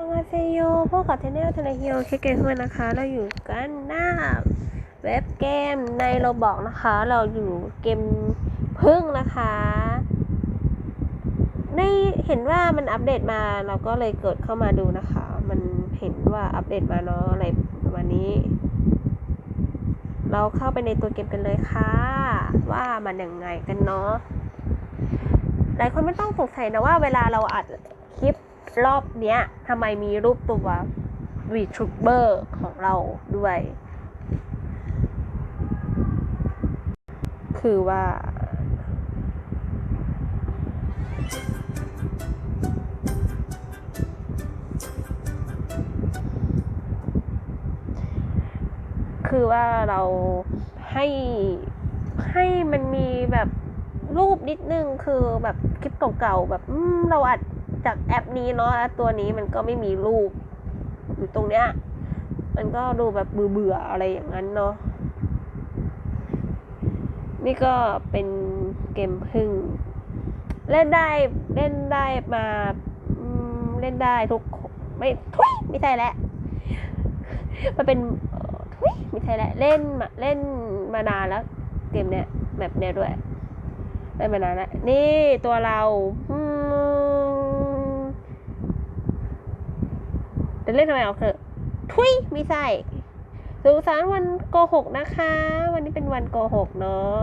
มาเซโยพวกกับเทนเนลเทเลเฮียวเชคเกมด้วยนะคะ เราอยู่กันหน้าเว็บเกมในโรบอกนะคะ เราอยู่เกมพึ่งนะคะในเห็นว่ามันอัปเดตมาเราก็เลยเกิดเข้ามาดูนะคะ มันเห็นว่าอัปเดตมาเนาะอะไรประมาณนี้ เราเข้าไปในตัวเกมกันเลยค่ะ ว่ามันยังไงกันเนาะหลายคนไม่ต้องสงสัยนะว่าเวลาเราอัดคลิป รอบเนี้ยทำไมมีรูปตัว VTuber ของเราด้วย คือว่าคือว่าเราให้ให้มันมีแบบรูปนิดนึงคือแบบคลิปเก่าๆแบบเราอัด จากแอปนี้เนาะตัวนี้มันก็ไม่มีรูปอยู่ตรงเนี้ย มันก็ดูแบบเบื่อๆอะไรอย่างนั้นเนาะนี่ก็เป็นเกมพึ่ง เล่นได้เล่นได้มาเล่นได้ทุกไม่ทุยไม่ใช่แล้วมันเป็นทุยไม่ใช่แล้วเล่นมาเล่นมานานแล้ว เกมเนี้ยแบบเนี้ยด้วยเล่นมานานแล้วนี่ตัวเราอืม จะเล่นทำไมเอาเถอะ ทุยไม่ใช่สุสานวันโกหกนะคะ วันนี้เป็นวันโกหกเนาะ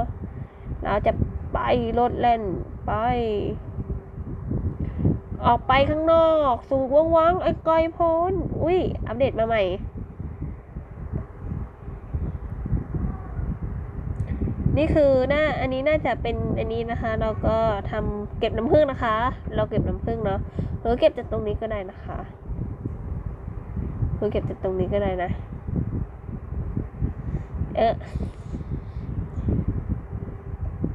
เราจะไปรถเล่นไป ออกไปข้างนอก สู่ว่างวังๆไอ้กอยพ้น อุ้ย อัปเดตมาใหม่ นี่คือหน้าอันนี้น่าจะเป็นอันนี้นะคะ เราก็ทำเก็บน้ำผึ้งนะคะ เราเก็บน้ำผึ้งเนาะหรือเก็บจากตรงนี้ก็ได้นะคะ หรือเก็บจากตรงนี้ก็ได้นะ เออ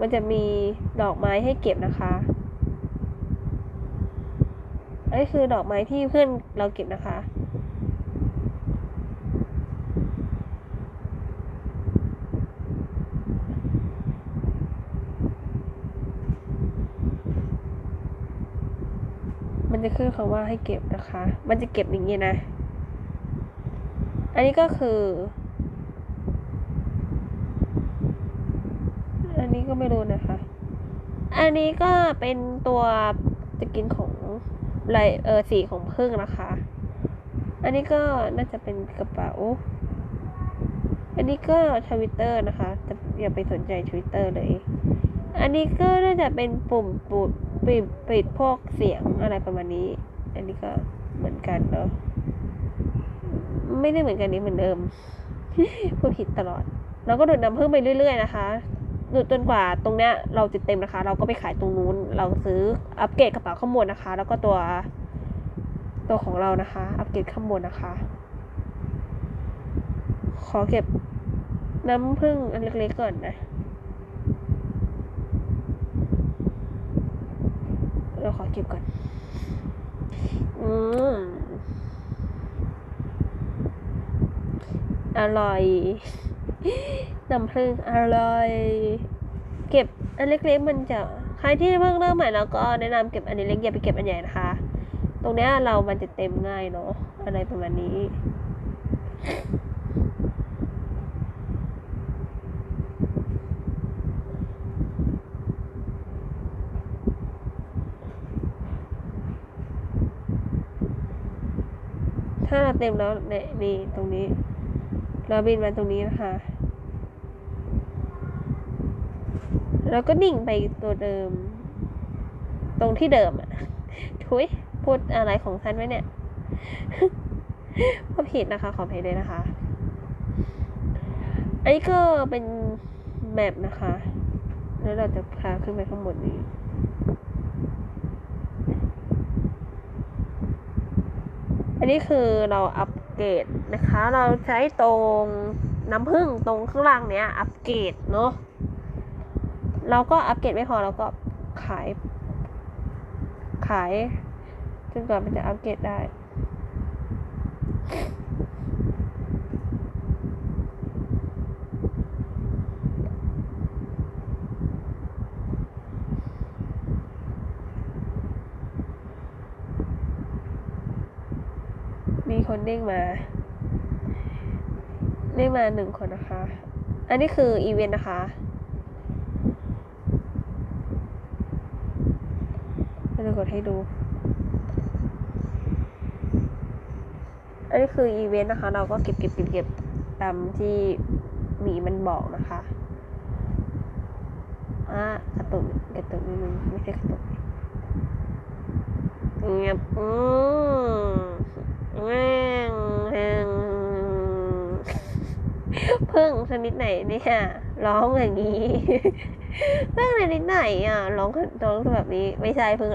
มันจะมีดอกไม้ให้เก็บนะคะอันนี้คือดอกไม้ที่เพื่อนเราเก็บนะคะ มันจะขึ้นคำว่าให้เก็บนะคะ มันจะเก็บอย่างนี้นะ อันนี้ก็คือ อันนี้ก็ไม่รู้นะคะ อันนี้ก็เป็นตัวจะกินของลายเออสีของพึ่งนะคะ อันนี้ก็น่าจะเป็นกระเป๋า อันนี้ก็ทวิตเตอร์นะคะแต่อย่าไปสนใจทวิตเตอร์เลย อันนี้ก็น่าจะเป็นปุ่มปุดปิดปิดพวกเสียงอะไรประมาณนี้ อันนี้ก็เหมือนกันเนาะ ไม่ได้เหมือนกันนี้เหมือนเดิมพูดผิดตลอด เราก็ดูดน้ำพึ่งไปเรื่อย ๆ นะคะดูดจนกว่าตรงเนี้ยเราจะเต็มนะคะ เราก็ไปขายตรงนู้น เราซื้ออัปเกรดกระเป๋าข้างบนนะคะ แล้วก็ตัว ตัวของเรานะคะ อัปเกรดข้างบนนะคะ ขอเก็บน้ำผึ้งอันเล็กๆก่อนนะเราขอเก็บก่อน อืม อร่อยน้ำผึ้งอร่อย เก็บอันเล็กๆมันจะใครที่เพิ่งเริ่มใหม่แล้วก็แนะนำเก็บอันเล็กอย่าไปเก็บอันใหญ่นะคะ ตรงนี้เรามันจะเต็มง่ายเนาะอะไรประมาณนี้ถ้าเราเต็มแล้วเนี่ยนี่ตรงนี้ เราบินมาตรงนี้นะคะ แล้วก็ดิ่งไปตัวเดิม ตรงที่เดิมอะทุยพูดอะไรของฉันไว้เนี่ยก็ผิดนะคะ ขออภัยด้วยนะคะ อันนี้ก็เป็นแมปนะคะ แล้วเราจะพาขึ้นไปข้างบนนี้อันนี้คือเราอัป เกรดนะคะ เราใช้ตรงน้ำผึ้งตรงข้างล่างเนี้ย อัปเกรดเนาะเราก็อัปเกรดไม่พอเราก็ขาย ขายจนกว่ามันจะอัปเกรดได้ มี คนเด้งมาเด้งมาหนึ่งคนนะคะ อันนี้คืออีเวนต์นะคะเราจะกดให้ดู อันนี้คืออีเวนต์นะคะ เราก็เก็บเก็บเก็บเก็บตามที่หมีมันบอกนะคะอะกระตุกกระตุกนิดนึงไม่ใช่กระตุกเงียบอืม พึ่งชนิดไหนเนี่ยร้องอย่างนี้พึ่งชนิดไหนอะร้องร้องแบบนี้ ไม่ใช่พึ่ง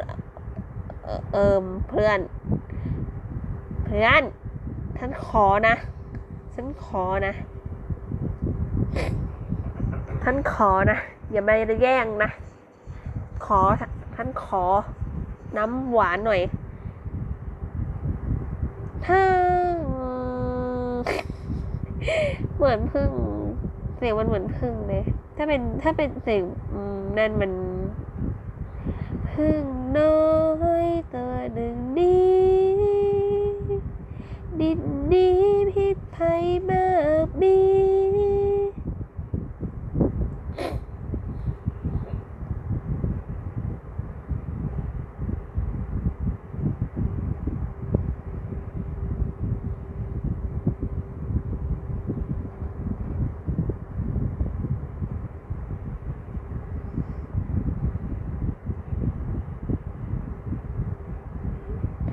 เอ่อเอิมเพื่อน เพื่อนท่านขอนะฉันขอนะ ท่านขอนะอย่ามาแย่งนะ ขอท่านขอน้ำหวานหน่อย ถ้าเหมือนพึ่ง เสียงมันเหมือนพึ่งเลยถ้าเป็นถ้าเป็นเสียงนั่นมันพึ่งน้อยตัวหนึ่งนี้ดินดีพิษภัยมากมี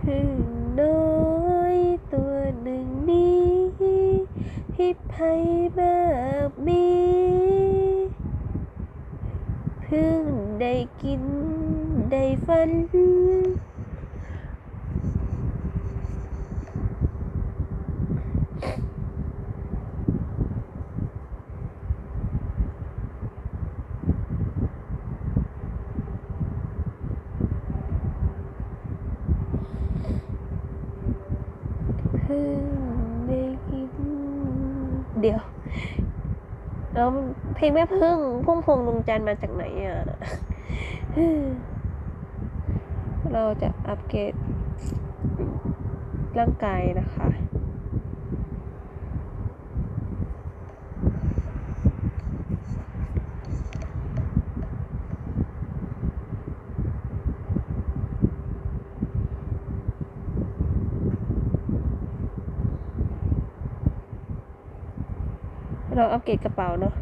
พึ่งน้อยตัวหนึ่งนี้พิษภัยมากมีพึ่ง ได้กิน ได้ฟันพึ่งได้กิน เดี๋ยวแล้วเพลงแม่พึ่งพุ่มพวงดวงจันทร์มาจากไหนอะ เราจะอัปเกรดร่างกายนะคะ เราอัปเกรดกระเป๋าเนาะ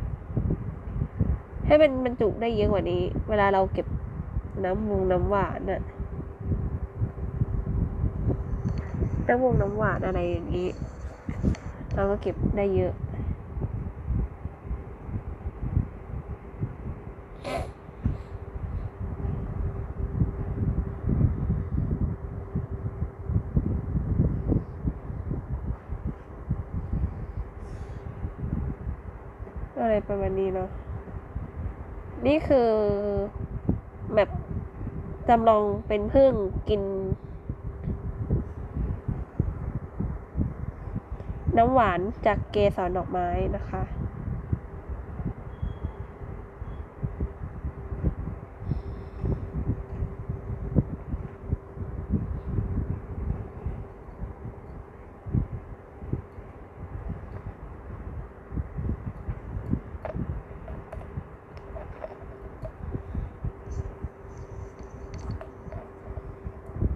ให้มันบรรจุได้เยอะกว่านี้ เวลาเราเก็บ น้ำวงน้ำหวานอะน้ำวงน้ำหวานอะไรอย่างนี้ เราก็เก็บได้เยอะอะไรประมาณนี้เนาะนี่คือ จำลองเป็นพึ่งกิน น้ำหวานจากเกสรดอกไม้นะคะ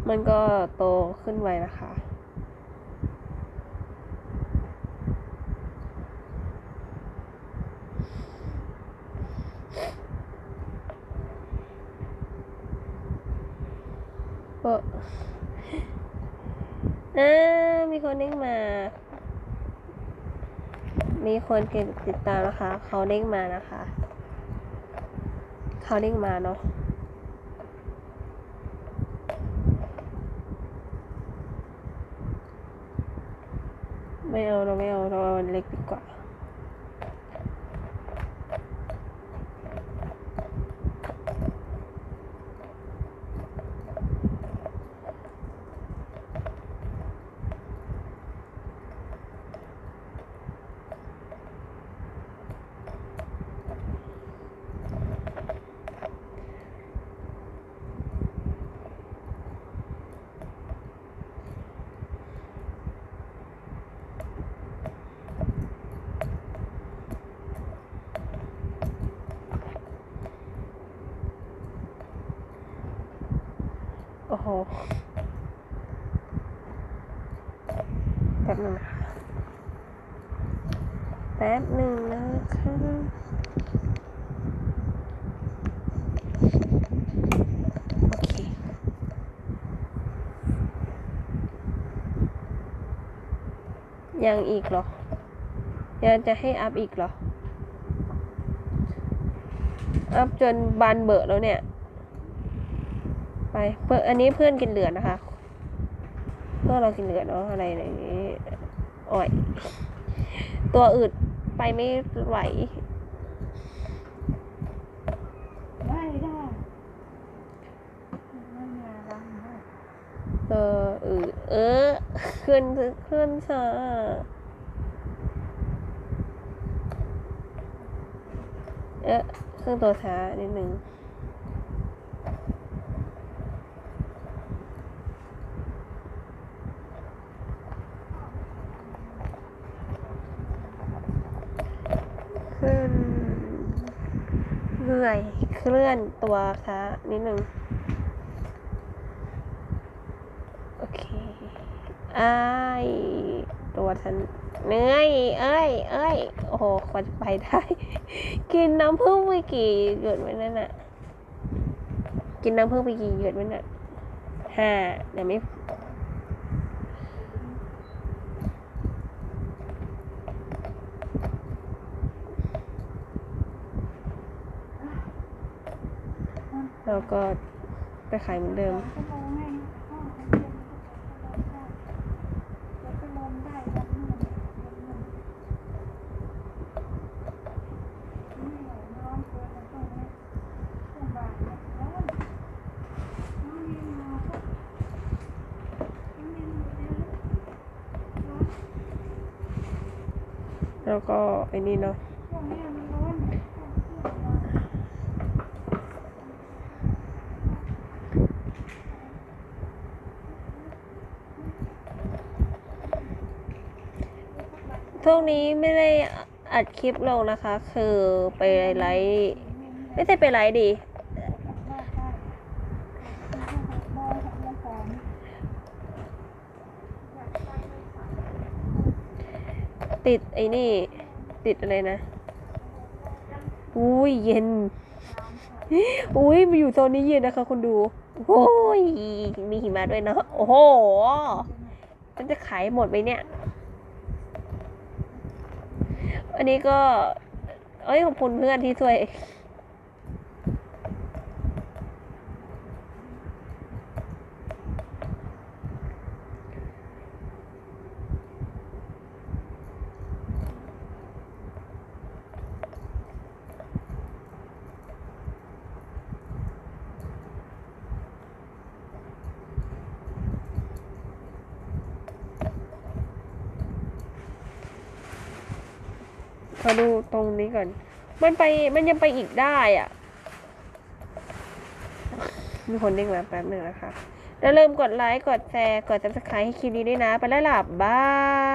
มันก็โตขึ้นไวนะคะก็อ่ามีคนเด้งมา มีคนเกดติดตามนะคะ เขาเด้งมานะคะ เขาเด้งมาเนาะ ไม่เอาเราไม่เอาเราเอาอันเล็กดีกว่า อ แป๊บนึงนะคะแป๊บหนึ่งนะคะโอเค ยังอีกเหรอ ยังจะให้อัพอีกเหรอ อัพจนบานเบอร์แล้วเนี่ย ไปเพื่อนอันนี้เพื่อนกินเหลือนะคะ เพื่อนเรากินเหลือเนาะอะไรอย่างนี้อ่อย ตัวอืดไปไม่ไหวได้ได้ไม่มาแล้วนะตัวอืดเออขึ้นขึ้นช้าเอ๊ะเครื่องตัวช้านิดนึง เรื่อยเคลื่อนตัวช้านิดหนึ่งโอเคไอ้ตัวฉันเหนื่อยเอ้ยเอ้ยโอ้โหกว่าจะไปได้ กินน้ำผึ้งไปกี่หยดไว้นั่นน่ะ กินน้ำผึ้งไปกี่หยดไว้น่ะห้าเดี๋ยวไม่ แล้วก็ไปขายเหมือนเดิม แล้วก็ไอ้นี่เนาะร้อน แล้วก็ไอ้นี่เนาะ ช่วงเนี้ยมันร้อนช่วงเที่ยงวัน ช่วงนี้ไม่ได้อัดคลิปลงนะคะ คือไปไลฟ์ไม่ใช่ไปไลฟ์ดีติดไอ้นี่ ติดอะไรนะ อุ้ยเย็น อุ้ยมาอยู่โซนนี้เย็นนะคะคุณดู โอ้ย มีหิมะด้วยเนาะโอ้โห มันจะขายหมดไหมเนี่ย อันนี้ก็ เอ้ยขอบคุณเพื่อนที่ช่วย อดูตรงนี้ก่อน มันไปมันยังไปอีกได้อะ มีคนเด้งมาแป๊บหนึ่งนะคะแล้วเริ่าลืมกดไลค์ กดแชร์ กด subscribe ให้คลิปนี้ด้วยนะ ไปแล้วล่ะบาย